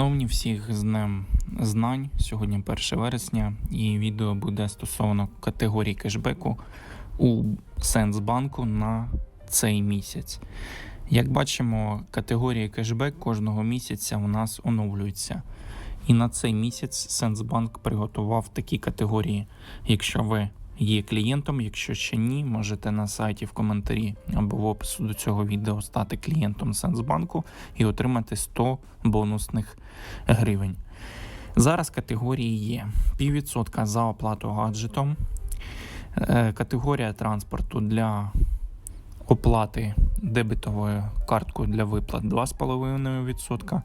Шановні всіх з Днем Знань. Сьогодні 1 вересня, і відео буде стосовно категорії кешбеку у Сенсбанку на цей місяць. Як бачимо, категорії кешбек кожного місяця у нас оновлюються. І на цей місяць Сенсбанк приготував такі категорії. Якщо ви є клієнтом, якщо ще ні, можете на сайті в коментарі або в опису до цього відео стати клієнтом Сенсбанку і отримати 100 бонусних гривень. Зараз категорії є піввідсотка за оплату гаджетом, е, категорія транспорту для оплати дебетовою карткою для виплат 2,5%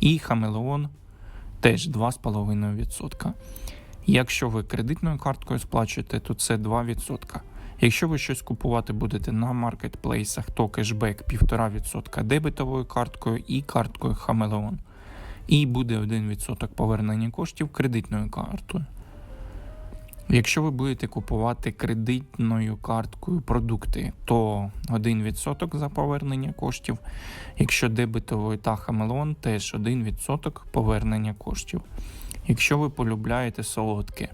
і Хамелеон теж 2,5%. Якщо ви кредитною карткою сплачуєте, то це 2%. Якщо ви щось купувати будете на маркетплейсах, то кешбек 1,5% дебетовою карткою і карткою Хамелеон. І буде 1% повернення коштів кредитною картою. Якщо ви будете купувати кредитною карткою продукти, то 1% за повернення коштів. Якщо дебетовою та Хамелеон, теж 1% повернення коштів. Якщо ви полюбляєте солодке,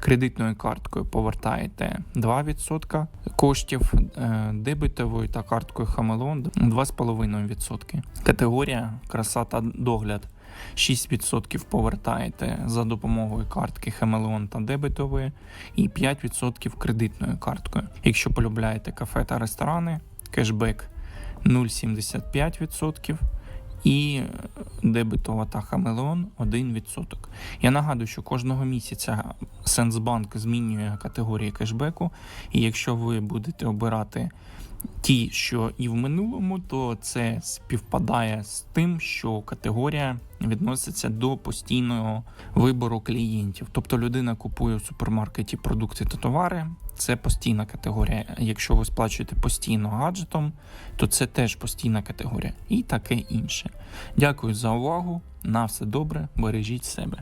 кредитною карткою повертаєте 2% коштів, е, дебетовою та карткою Хамелеон 2,5%. Категорія краса та догляд 6% повертаєте за допомогою картки Хамелеон та дебетової і 5% кредитною карткою. Якщо полюбляєте кафе та ресторани, кешбек 0,75% і дебетова та Хамелеон 1%. Я нагадую, що кожного місяця Сенсбанк змінює категорії кешбеку, і якщо ви будете обирати ті, що і в минулому, то це співпадає з тим, що категорія відноситься до постійного вибору клієнтів. Тобто людина купує в супермаркеті продукти та товари. Це постійна категорія. Якщо ви сплачуєте постійно гаджетом, то це теж постійна категорія і таке інше. Дякую за увагу. На все добре, бережіть себе.